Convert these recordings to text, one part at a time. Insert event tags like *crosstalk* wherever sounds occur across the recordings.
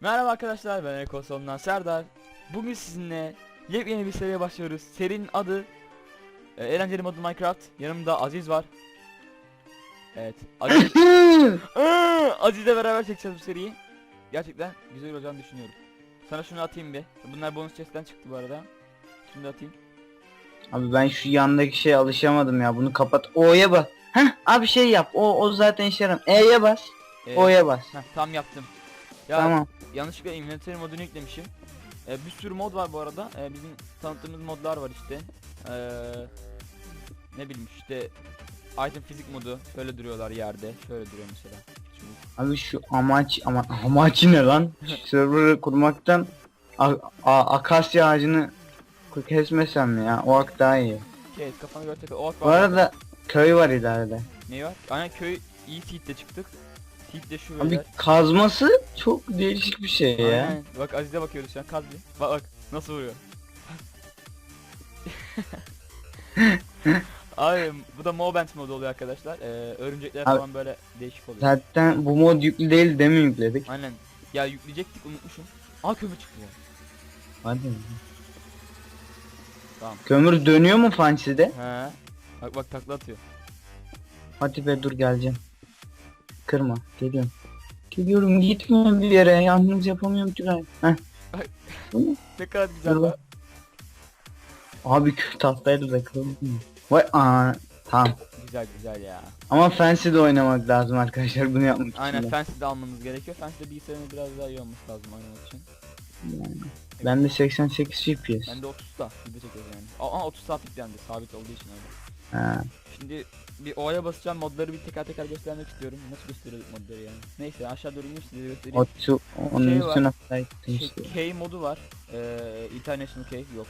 Merhaba arkadaşlar ben Eko Sondan Serdar. Bugün sizinle yepyeni bir seriye başlıyoruz. Serinin adı e, Eğlenceli Modu Minecraft. Yanımda Aziz var. Evet. Aziz, *laughs* Aziz'le beraber çekeceğiz bu seriyi. Gerçekten güzel olacağını düşünüyorum. Sana şunu atayım bir. Bunlar bonus chest'ten çıktı bu arada. Şimdi atayım. Abi ben şu yandaki şeye alışamadım ya. Bunu kapat. O'ya bas. Heh abi şey yap. O o zaten işe yarar. E'ye bas. Ee, O'ya bas. heh, tam yaptım. Ya Tamam. yanlışlıkla inventory modunu yüklemişim. Ee, bir sürü mod var bu arada. Ee, bizim tanıttığımız modlar var işte. Ee, ne bileyim işte item fizik modu şöyle duruyorlar yerde. Şöyle duruyor mesela. Şimdi, Abi şu amaç ama *laughs* amaç ne lan? *laughs* Server'ı kurmaktan akasya ağacını kesmesem ya? O ak daha iyi. okay, kafana göre takıl. Ok Bu var. arada köy var ileride. Ne var? Aynen köy iyi seed'de çıktık. Seed'de şu Abi kazması çok değişik bir şey ya. Aynen. Bak Aziz'e bakıyoruz şu an kaz bir. Bak bak nasıl vuruyor. *laughs* Abi bu da Mobent modu oluyor arkadaşlar. Ee, örümcekler Abi- falan böyle değişik oluyor. Zaten bu mod yüklü değil de mi yükledik? Aynen. Ya yükleyecektik unutmuşum. Aa kömür çıktı ya. Hadi. Tamam. Kömür dönüyor mu Fancy'de? He. Bak bak takla atıyor. Hadi be dur geleceğim. Kırma. Geliyorum. Geliyorum gitme bir yere. Yalnız yapamıyorum Tülay. Heh. *laughs* Ne kadar güzel Dur bak. bak. Abi tahtaydı da kırıldı mı? Vay aa tamam. Güzel güzel ya. Ama Fancy de oynamak lazım arkadaşlar bunu yapmak için. Aynen de. de almanız gerekiyor. Fancy de bilgisayarın biraz daha iyi olması lazım oynamak için. Ben de 88 FPS. Ben de 30 da video çekiyoruz yani. Aa 30 saat yüklendi sabit olduğu için öyle. Ha. Şimdi bir O'ya basacağım modları bir teker teker göstermek istiyorum. Nasıl gösteriyorduk modları yani. Neyse aşağı doğru ineyim size göstereyim. Otu onun Şey üstüne Şey, işte. K modu var. Ee, International K yok.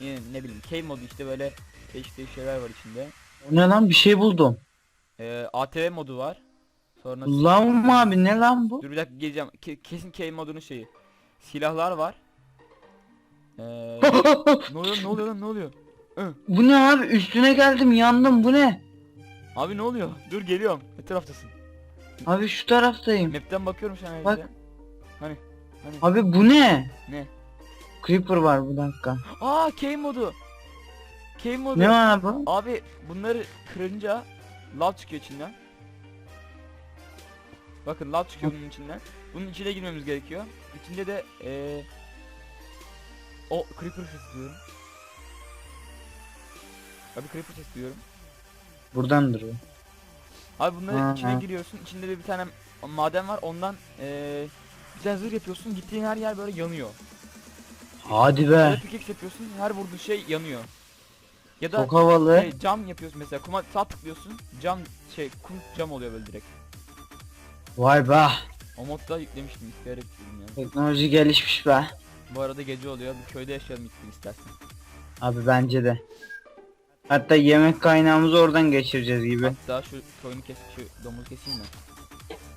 Yine ne bileyim K modu işte böyle değişik şeyler var içinde. O ne lan bir şey buldum. Ee, ATV modu var. Sonra Lan mı abi ne lan bu? dur bir dakika geleceğim. Ke- kesin K modunun şeyi. Silahlar var. Ee, *laughs* ne oluyor ne oluyor lan ne oluyor? bu ne abi üstüne geldim yandım bu ne? Abi ne oluyor? Dur geliyorum. Ne taraftasın? Abi şu taraftayım. Map'ten bakıyorum şu an Bak. Hani? Hani? Abi bu ne? Ne? Creeper var bu dakika. Aa K modu. K modu. Ne abi? Abi bunları kırınca lav çıkıyor içinden. Bakın lav çıkıyor bunun içinden. Bunun içine girmemiz gerekiyor. İçinde de eee o creeper ses diyorum. Abi creeper ses diyorum. Buradandır o. Abi bunların Hı içine hı. giriyorsun. İçinde de bir tane maden var. Ondan eee bir tane zırh yapıyorsun. Gittiğin her yer böyle yanıyor. Hadi be. pickaxe yapıyorsun. Her vurduğun şey yanıyor. Ya da Çok havalı. şey, cam yapıyorsun mesela. Kuma sağ tıklıyorsun. Cam şey kum cam oluyor böyle direkt. Vay be. O modda yüklemiştim isteyerek yükledim yani. Teknoloji gelişmiş be. Bu arada gece oluyor. Bir köyde yaşayalım gitsin istersen. Abi bence de. Hatta yemek kaynağımızı oradan geçireceğiz gibi. Hatta şu koyunu kes, şu domuzu keseyim mi?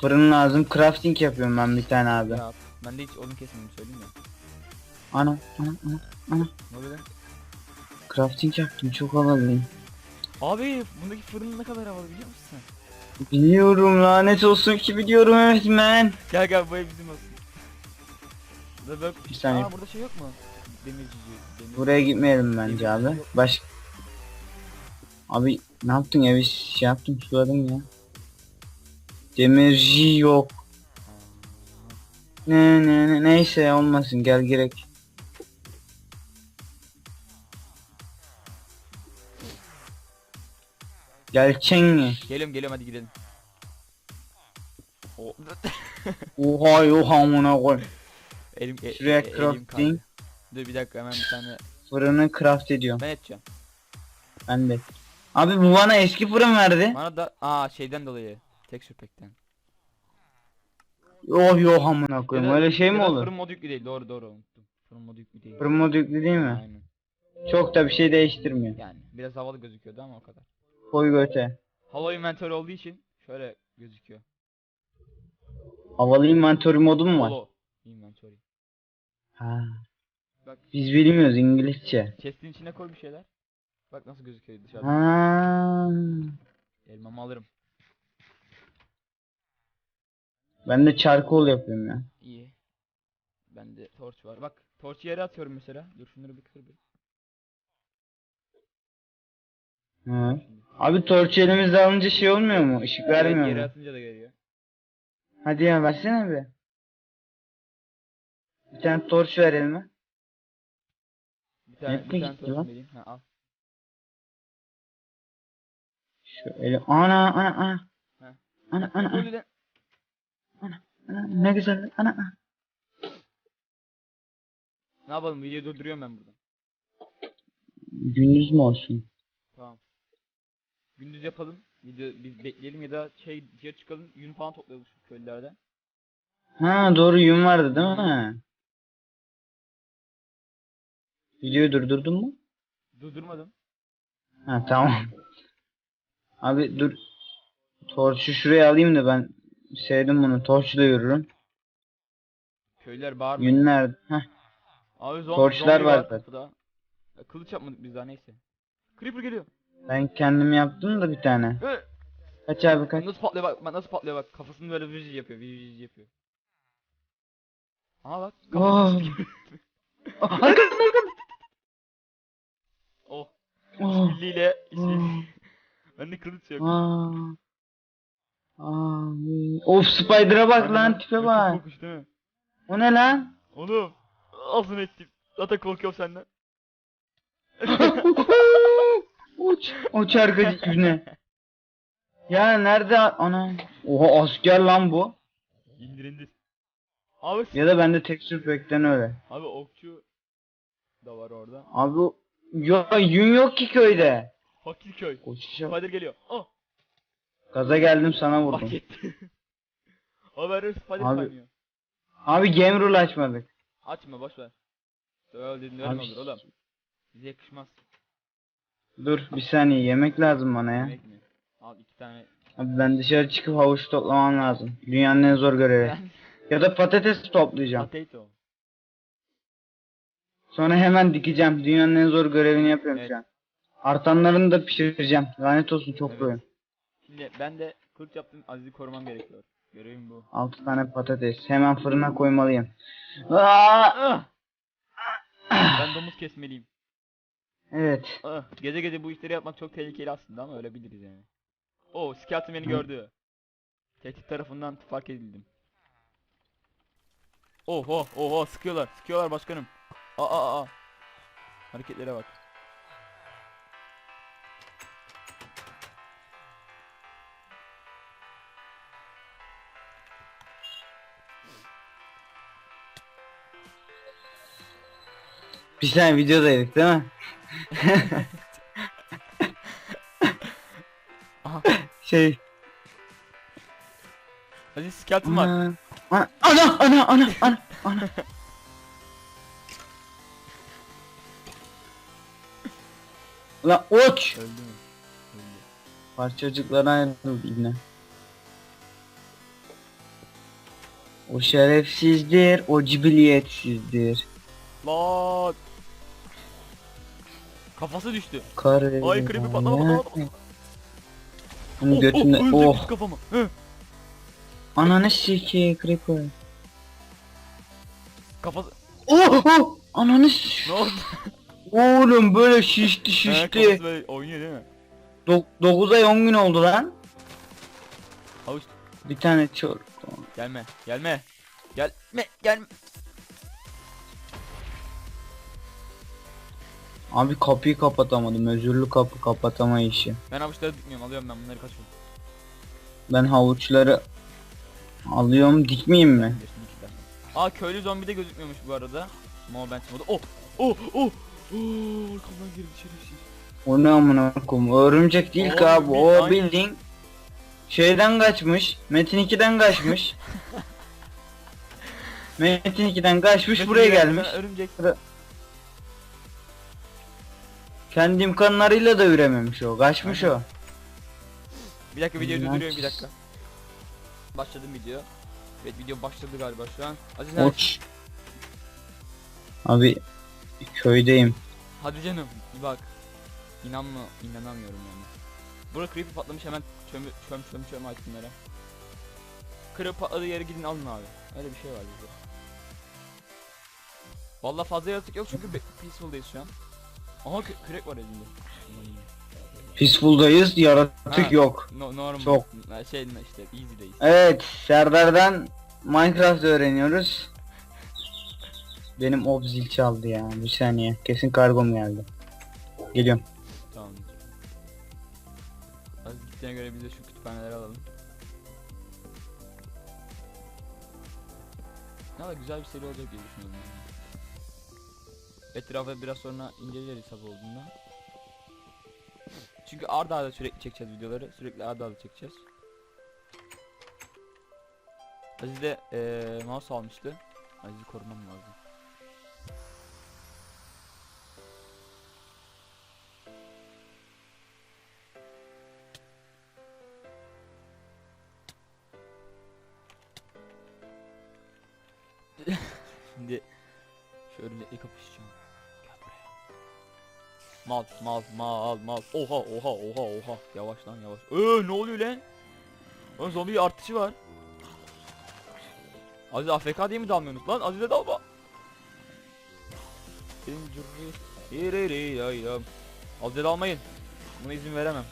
Fırın lazım. Crafting yapıyorum ben bir tane abi. Ya ben de hiç odun kesmedim söyleyeyim ya. Ana, ana, ana. Ne oluyor lan? Crafting yaptım. Çok havalıyım. Abi bundaki fırın ne kadar havalı biliyor musun sen? Biliyorum lanet olsun ki biliyorum evet man. Gel gel bu ev bizim olsun. Da bak. Bir saniye. Aa burada şey yok mu? Demircici. Demir. Buraya gitmeyelim bence abi. Baş... Abi ne yaptın evi şey yaptım suladım ya. Demirci yok. Ne ne ne neyse olmasın gel gerek. Gelçen mi? Geliyorum geliyorum hadi gidelim. O *laughs* Oha oha amına koy. elim e, Şuraya e, elim crafting. kaydı. Dur bir dakika hemen bir tane Fırını craft ediyorum. ben edeceğim. Ben de. Abi bu bana eski fırın verdi. Bana da aa şeyden dolayı texture pack'ten. Oh yok amına koyayım. Ya da- Öyle şey mi da olur? Fırın modu yüklü değil doğru doğru unuttum. Fırın modu yüklü değil. Fırın modu yüklü değil mi? Aynen. Çok da bir şey değiştirmiyor. Yani biraz havalı gözüküyordu ama o kadar. Koy göte. Hava inventörü olduğu için şöyle gözüküyor. Havalı inventörü modu mu var? Holo inventörü. Ha. Bak Biz bilmiyoruz İngilizce. chest'in içine koy bir şeyler. Bak nasıl gözüküyor dışarıda. Ha. Elmamı alırım. Ben de charcoal yapıyorum ya. İyi. Bende torç var. Bak torçu yere atıyorum mesela. Dur şunları bir kır bir. Hı. Abi torç elimizde alınca şey olmuyor mu? Işık vermiyor yere mu? atınca da geliyor. Hadi ya versene bir. Bir tane torç ver elime. Bir tane, bir tane gitti vereyim. Ha al. Elim. Ana ana ana. He. Ana ana ana. De- ana. Ne güzel. Ana ana. Ne yapalım videoyu durduruyorum ben burada. Gündüz mü olsun? Tamam. Gündüz yapalım. Video biz bekleyelim ya da şey dışarı çıkalım. Yün falan toplayalım şu köylülerden. Ha doğru yün vardı değil mi? Videoyu durdurdun mu? Durdurmadım. Ha tamam. Abi dur. Torçu şuraya alayım da ben sevdim bunu. Torçla yürürüm. Köylüler bağırmıyor. Yün nerede? Heh. Abi zombi, Torçlar zombi var var Kılıç yapmadık biz daha neyse. Creeper geliyor. Ben kendim yaptım da bir tane. Hı! Kaç abi kaç. Nasıl patlıyor bak, bak nasıl patlıyor bak. Kafasını böyle vıcı yapıyor, vıcı yapıyor. Aha bak. *laughs* Oh. Arkasında arkasında. oh. Oh. Birliğiyle Oh. işi. Bende kılıç yok. Aa. Abi. Of Spider'a bak lan tipe bak. korkunç değil mi? O ne lan? Oğlum. Ağzını ettim. Zaten korkuyorum senden. *laughs* *laughs* Uç. Uç arkacı ibne. Ya nerede? Ana. Oha asker lan bu. İndir indir. Abi, Ya da bende texture pack'ten öyle. abi okçu da var orada. Abi o- ya yün yok ki köyde. Fakirköy. Koşuşa. Spider geliyor. Oh. Gaza geldim sana vurdum. Fark etti. *laughs* Abi her yer Spider Abi- kaynıyor. Abi game rule açmadık. Açma boş ver. Öyle dedin öyle Abi- mi olur oğlum? Bize yakışmaz. Dur bir saniye yemek lazım bana ya. Yemek mi? Al iki tane. Abi ben dışarı çıkıp havuç toplamam lazım. Dünyanın en zor görevi. Ya da patates toplayacağım. potato. Sonra hemen dikeceğim. Dünyanın en zor görevini yapıyorum Evet. şu an. Artanlarını da pişireceğim. Lanet olsun çok Evet. koyun. Şimdi ben de kılıç yaptım. Aziz'i korumam gerekiyor. Görevim bu. 6 tane patates. Hemen fırına koymalıyım. Aa! Ah! ben domuz kesmeliyim. Evet. Ah! Gece gece bu işleri yapmak çok tehlikeli aslında ama öyle biliriz yani. Oo, Skeleton beni gördü. Tehdit tarafından fark edildim. Oh oh oh oh sıkıyorlar sıkıyorlar başkanım. Aa aa aa. Hareketlere bak. Bir saniye videodaydık değil mi? Aha. *laughs* Şey. Aziz Skeleton var. Ana. Ana ana ana ana ana. Lan uç. Öldü mü? Öldü. Parçacıklara ayrıldı yine. O şerefsizdir, o cibiliyetsizdir. Lan. Kafası düştü. Karı. Ay, creepy patlama, patlama, patlama. Bunun Oh, oh, öldü oh. düştü kafama. Hı. Ananı sikeyim creeper. Kafası. Oh oh. Ananı s- Ne oldu? Oğlum böyle şişti He, şişti. kafası böyle oynuyor değil mi? 9 ay 10 gün oldu lan. Havuç Bir tane çor. gelme gelme. Gelme gelme. Abi kapıyı kapatamadım. Özürlü kapı kapatama işi. Ben havuçları dikmiyorum alıyorum ben bunları kaçıyorum. Ben havuçları alıyorum dikmeyeyim mi? Aa köylü zombi de gözükmüyormuş bu arada. Ama ben çıkmadı. Oh oh oh. Oh arkamdan girdi şerefsiz. O ne amına koyayım? Örümcek değil ki abi. O aynen. bildiğin şeyden kaçmış. Metin 2'den kaçmış. *laughs* Metin 2'den kaçmış buraya Metin gelmiş. ben Örümcek. Kendi imkanlarıyla da ürememiş o. Kaçmış o. Bir dakika videoyu Nice. durduruyorum bir dakika. Başladım video. Evet video başladı galiba şu an. Aziz? Uç. Abi köydeyim. Hadi canım bir bak. İnanma inanamıyorum yani. Burada creeper patlamış hemen çöm çöm çöm çöm itemlere. Creeper patladığı yere gidin alın abi. Öyle bir şey var bizde. Vallahi fazla yaratık yok çünkü be- peaceful'dayız şu an. Aha kü- kürek var elinde. Peaceful'dayız yaratık Ha. yok. No, normal. Çok. Ha, Şey işte easy'deyiz. Evet Serdar'dan Minecraft öğreniyoruz. Benim ob zil çaldı ya bir saniye kesin kargom geldi. Geliyorum. Tamam. Hadi gittiğine göre biz de şu kütüphaneleri alalım. Ne kadar güzel bir seri olacak diye düşünüyorum. yani. Etrafı biraz sonra inceleriz sabah olduğunda. Çünkü arda arda sürekli çekeceğiz videoları. Sürekli arda arda çekeceğiz. Aziz de eee mouse almıştı. Aziz'i korumam lazım. *laughs* Şimdi örümcekle kapışacağım. Mal mal mal mal. Oha oha oha oha. Yavaş lan yavaş. Ee ne oluyor lan? Lan zombi artışı var. Aziz AFK diye mi dalmıyorsunuz lan? Aziz'e dalma. Aziz'e dalmayın. Buna izin veremem.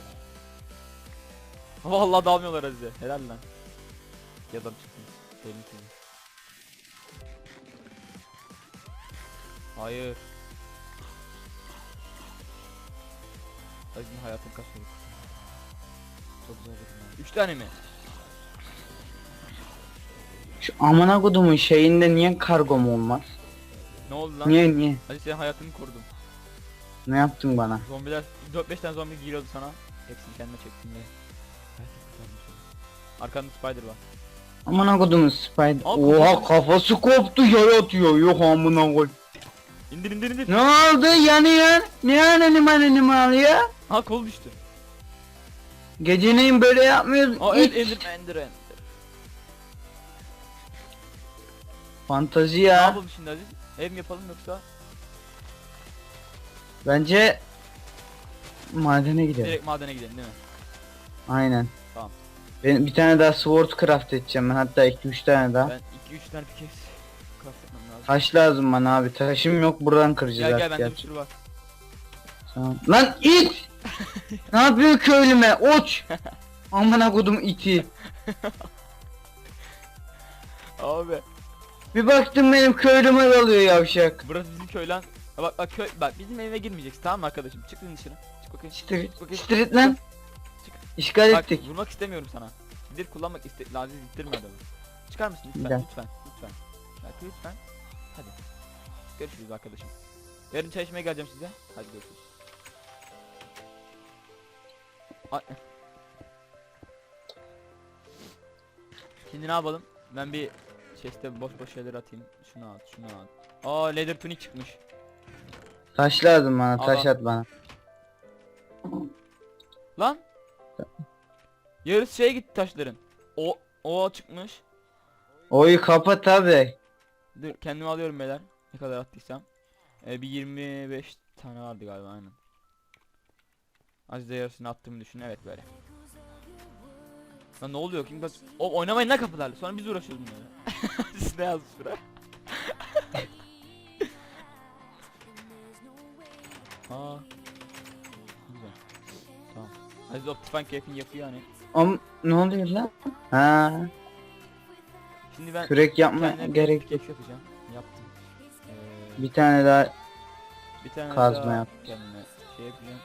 *laughs* Vallahi dalmıyorlar Aziz'e. Helal lan. Yadan çıktınız. Sevdim sizi. Hayır. Aziz'in hayatını kaçırdık. Çok zor dedim Üç tane mi? Şu amına kodumun şeyinde niye kargom olmaz? Ne oldu lan? Niye niye? Aziz senin hayatını korudum. Ne yaptın bana? Zombiler 4-5 tane zombi giriyordu sana. Hepsini kendine çektim oldum. Arkanda spider var. Amına kodumun spider. Oha kafası- kafası koptu yere atıyor. Yok amına koy. İndir indir indir. Ne oldu yanıyor? Ne ananım ananım ağlıyor? Ha kol düştü. Geceleyin böyle yapmıyoruz. Aa İt. en, indir indir indir. Fantazi Ne ya. yapalım şimdi Aziz? Ev mi yapalım yoksa Bence madene gidelim. direkt madene gidelim değil mi? Aynen. Tamam. Ben bir tane daha sword craft edeceğim ben hatta 2-3 tane daha. Ben 2-3 tane pickaxe. Taş lazım bana abi. Taşım yok buradan kıracağız Gel gel artık bende bir sürü var. Tamam. Lan it! ne yapıyor köylüme? Uç! Amına kodum iti. Abi. Bir baktım benim köylüme dalıyor yavşak. Burası bizim köy lan. Ha Bak bak köy bak bizim eve girmeyeceksin tamam mı arkadaşım? Çık lan dışarı. Çık bakayım. Street, Çık bakayım. street lan. İşgal Bak ettik. vurmak istemiyorum sana. Dil kullanmak iste lazım ittirme adamı. Çıkar mısın lütfen Gel. lütfen lütfen. Bak lütfen. Hadi. Görüşürüz arkadaşım. Yarın içmeye geleceğim size. Hadi görüşürüz. Ay. Şimdi ne yapalım? Ben bir chest'e boş boş şeyler atayım. Şunu at, şunu at. Aa leather tunic çıkmış. Taş lazım bana. Al, Taş at bana. Lan. Yarısı şeye gitti taşların. O o çıkmış. Oyu kapat abi. Dur kendimi alıyorum beyler. Ne kadar attıysam. Ee, bir 25 tane vardı galiba aynen. Aziz'e yarısını attığımı düşün evet böyle. Lan ne oluyor kim kaç... O oynamayın lan kapılarla sonra biz uğraşıyoruz bunlarla. *laughs* Siz ne yazdınız buraya? *laughs* Aa. Güzel. Tamam. Aziz Optifine keyfini yapıyor yani. Am ne oluyor lan? Ha, Şimdi ben kürek yapma kendime bir gerek yok. yapacağım. Yaptım. Ee, Bir tane daha Bir tane Kazma daha yap. kendime şey yapacağım.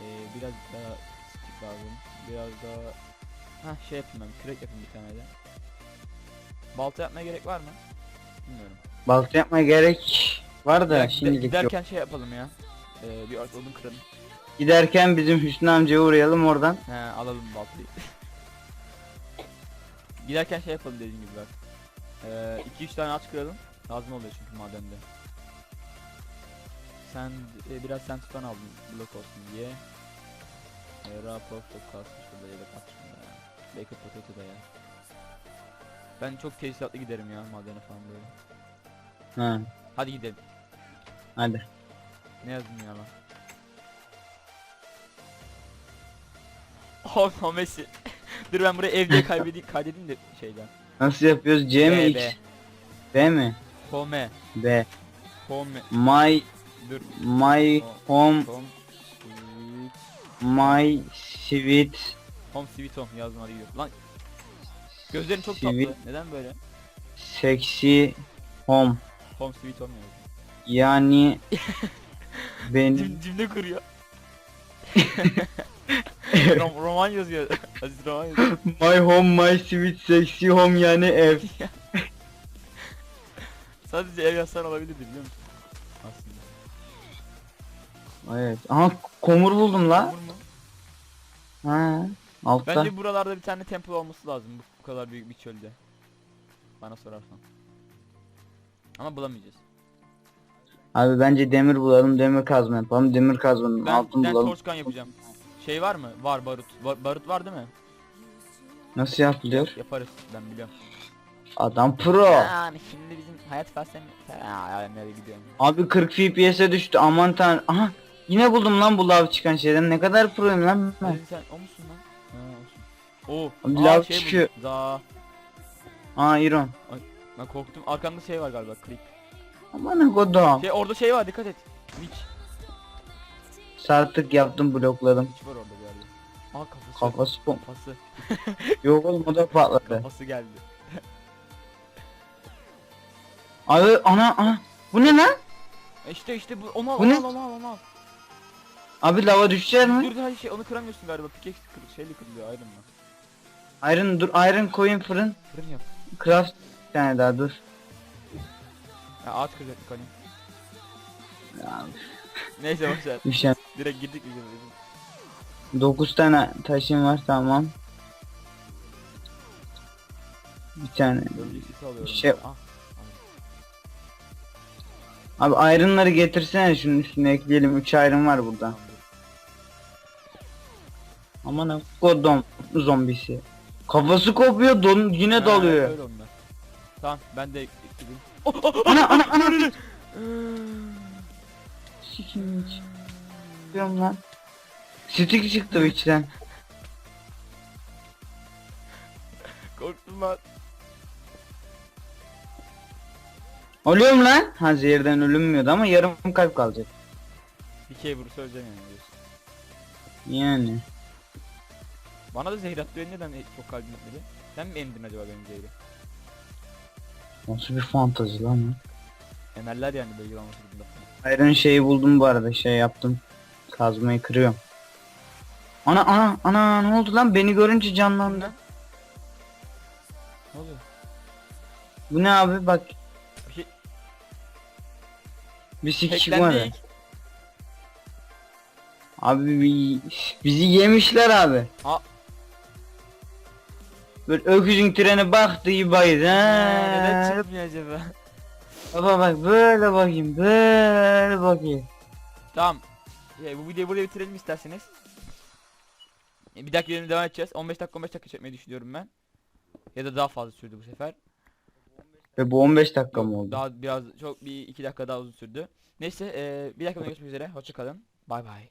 Ee, biraz daha stick lazım. Biraz daha ha şey yapayım ben kürek yapayım bir tane de. Balta yapmaya gerek var mı? Bilmiyorum. balta yapmaya gerek var da Ya gide- şimdilik yok. giderken şey yapalım ya. Ee, bir odun kıralım. Giderken bizim Hüsnü amcaya uğrayalım oradan. He alalım baltayı. *laughs* giderken şey yapalım dediğim gibi bak. 2-3 tane ağaç kıralım. Lazım oluyor çünkü madende. Sen e, biraz sandstone aldım blok olsun diye. E, pork da kalsın şurada ya da kalsın ya. Baked potato da ya. Ben çok tesisatlı giderim ya madene falan böyle. Ha. Hadi gidelim. Hadi. Ne yazdın ya lan? *laughs* Oh Messi. Dur ben buraya ev diye kaybedeyim, kaydedeyim de şeyden. Nasıl yapıyoruz? C mi B, X? B. B mi? Home. B. Home. My Dur. my home Home. Sweet. my sweet Home sweet home yazdım hadi gidiyorum. Lan. Gözlerin çok Sweet. tatlı. Neden böyle? sexy home. Home sweet home yazdım. Yani *laughs* benim Cim, cimde kuruyor. *laughs* Rom, roman yazıyor. *laughs* Aziz roman yazıyor. my home my sweet sexy home yani ev. *laughs* Sadece ev yazsan olabilirdi biliyor musun? Aslında. Evet. Aha komur buldum la. Olur mu? Ha. Altta. Bence buralarda bir tane temple olması lazım bu, bu kadar büyük bir çölde. Bana sorarsan. Ama bulamayacağız. Abi bence demir bulalım, demir kazma yapalım. Demir kazmanın Ben, altın ben bulalım. torçkan yapacağım. Şey var mı? Var barut. Ba- barut var değil mi? Nasıl yapılıyor? Yaparız ben biliyorum. Adam pro. Yani şimdi bizim hayat felsefemiz... Aa, nereye gidiyorum? Abi 40 FPS'e düştü. Aman tanrım. Aha. Yine buldum lan bu lav çıkan şeyden. Ne kadar proyum lan ben. Aziz sen o musun lan? Ha olsun. Oo. Abi aa, lav şey buldum. çıkıyor. Za. Aa Iron. Ben korktum. Arkamda şey var galiba. Creep. Aman kodum. Şey orada şey var dikkat et. Witch. Sartık yaptım blokladım. Witch var orada bir yerde. Aa kafası. Kafası pom. Kafası. *laughs* Yok oğlum o da patladı. Kafası geldi. Abi ana ana. Bu ne lan? E İşte işte bu onu al Bu onu ne? al onu al onu al. Abi lava düşecek mi? Dur hayır şey onu kıramıyorsun galiba. Pickaxe kır, şeyle kırılıyor ayrı mı? Iron dur Iron koyun fırın. Fırın yap. Craft bir tane daha dur. Ya ağaç kıracaktık hani. Ya, Neyse boşver. düşen. Direkt girdik biz. 9 tane taşım var tamam. Bir tane. Alıyorum. Şey- Ah, Abi iron'ları getirsene şunun üstüne ekleyelim. 3 iron var burada. tamam, dur. Aman kodum zombisi. Kafası kopuyor don yine Ha, dalıyor. Öyle onlar. Tamam ben de ekledim. Ana ana ana. *laughs* Sikim hiç. Diyorum lan. Stick çıktı içten. Korktum lan. Oluyor mu lan? Ha zehirden ölünmüyordu ama yarım kalp kalacak. Bir kere vursa öleceğim yani diyorsun. Yani. Bana da zehir attı neden çok kalbim etmedi? Sen mi emdin acaba benim zehri? Nasıl bir fantazi lan bu? Emerler yani böyle yılan oturduğunda. Iron şeyi buldum bu arada şey yaptım. Kazmayı kırıyorum. Ana ana ana ne oldu lan beni görünce canlandı. Ne oluyor? Bu ne abi bak Bir bir sik çıkmadı. hacklendik. Abi bi- bizi yemişler abi. Aa. Böyle öküzün treni baktı baydı. Ha, neden Ha. çıkmıyor acaba? Baba bak böyle bakayım böyle bakayım. Tamam. Şey, bu videoyu burada bitirelim isterseniz. E, Bir dahaki bölümde devam edeceğiz. 15 dakika 15 dakika çekmeyi düşünüyorum ben. Ya da daha fazla sürdü bu sefer. Ve bu 15 dakika mı oldu? Daha biraz çok bir iki dakika daha uzun sürdü. Neyse e, bir dakika görüşmek üzere. Hoşçakalın. Bay bay.